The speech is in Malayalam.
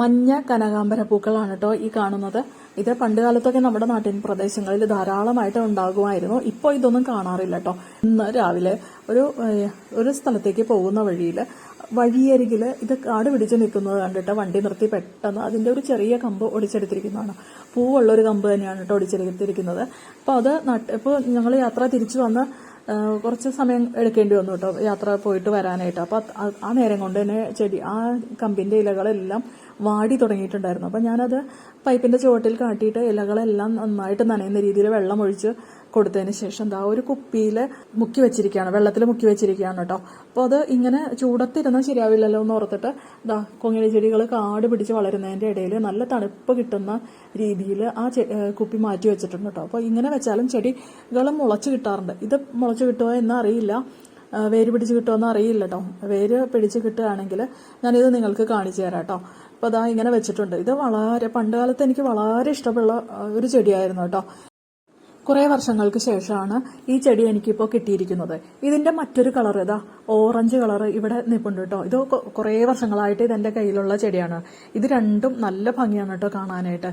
മഞ്ഞ കനകാംബര പൂക്കളാണ് കേട്ടോ ഈ കാണുന്നത്. ഇത് പണ്ട് കാലത്തൊക്കെ നമ്മുടെ നാട്ടിൻ പ്രദേശങ്ങളിൽ ധാരാളമായിട്ട് ഉണ്ടാകുമായിരുന്നു. ഇപ്പോൾ ഇതൊന്നും കാണാറില്ല കേട്ടോ. ഇന്ന് രാവിലെ ഒരു ഒരു സ്ഥലത്തേക്ക് പോകുന്ന വഴിയിൽ വഴിയരികിൽ ഇത് കാട് പിടിച്ച് നിൽക്കുന്നത് കണ്ടിട്ട് വണ്ടി നിർത്തി പെട്ടെന്ന് അതിന്റെ ഒരു ചെറിയ കമ്പ് ഒടിച്ചെടുത്തിരിക്കുന്നതാണ്. പൂവുള്ള ഒരു കമ്പ് തന്നെയാണ് കേട്ടോ ഒടിച്ചെടുത്തിരിക്കുന്നത്. അപ്പോൾ അത് നട്ട് ഇപ്പോൾ ഞങ്ങൾ യാത്ര തിരിച്ചു വന്ന് കുറച്ച് സമയം എടുക്കേണ്ടി വന്നു കേട്ടോ യാത്ര പോയിട്ട് വരാനായിട്ട്. അപ്പോൾ ആ നേരം കൊണ്ട് തന്നെ ചെടി ആ കമ്പിന്റെ ഇലകളെല്ലാം വാടി തുടങ്ങിയിട്ടുണ്ടായിരുന്നു. അപ്പോൾ ഞാനത് പൈപ്പിന്റെ ചുവട്ടിൽ കാട്ടിയിട്ട് ഇലകളെല്ലാം നന്നായിട്ട് നനയുന്ന രീതിയിൽ വെള്ളം ഒഴിച്ച് കൊടുത്തതിന് ശേഷം ദാ ഒരു കുപ്പിയിൽ മുക്കി വെച്ചിരിക്കുകയാണ് വെള്ളത്തിൽ മുക്കി വെച്ചിരിക്കുകയാണ് കേട്ടോ. അപ്പോൾ അത് ഇങ്ങനെ ചൂടത്തിരുന്നാൽ ശരിയാവില്ലല്ലോ എന്ന് ഓർത്തിട്ട് ദാ കൊങ്ങിണി ചെടികൾ കാട് പിടിച്ച് വളരുന്നതിന്റെ ഇടയിൽ നല്ല തണുപ്പ് കിട്ടുന്ന രീതിയിൽ ആ കുപ്പി മാറ്റി വെച്ചിട്ടുണ്ട് കേട്ടോ. അപ്പോൾ ഇങ്ങനെ വെച്ചാലും ചെടികൾ മുളച്ച് കിട്ടാറുണ്ട്. ഇത് മുളച്ച് കിട്ടുമോ എന്ന് അറിയില്ല വേര് പിടിച്ച് കിട്ടുമെന്ന് അറിയില്ല കേട്ടോ. വേര് പിടിച്ച് കിട്ടുകയാണെങ്കിൽ ഞാനിത് നിങ്ങൾക്ക് കാണിച്ചു തരാം കേട്ടോ. അപ്പോൾ അതാ ഇങ്ങനെ വെച്ചിട്ടുണ്ട്. ഇത് വളരെ പണ്ട് കാലത്ത് എനിക്ക് വളരെ ഇഷ്ടമുള്ള ഒരു ചെടിയായിരുന്നു കേട്ടോ. കുറേ വർഷങ്ങൾക്ക് ശേഷമാണ് ഈ ചെടി എനിക്കിപ്പോൾ കിട്ടിയിരിക്കുന്നത്. ഇതിന്റെ മറ്റൊരു കളർ ഇതാ ഓറഞ്ച് കളർ ഇവിടെ നിൽപ്പുണ്ട് കേട്ടോ. ഇത് കുറെ വർഷങ്ങളായിട്ട് ഇതെന്റെ കയ്യിലുള്ള ചെടിയാണ്. ഇത് രണ്ടും നല്ല ഭംഗിയാണ് കേട്ടോ കാണാനായിട്ട്.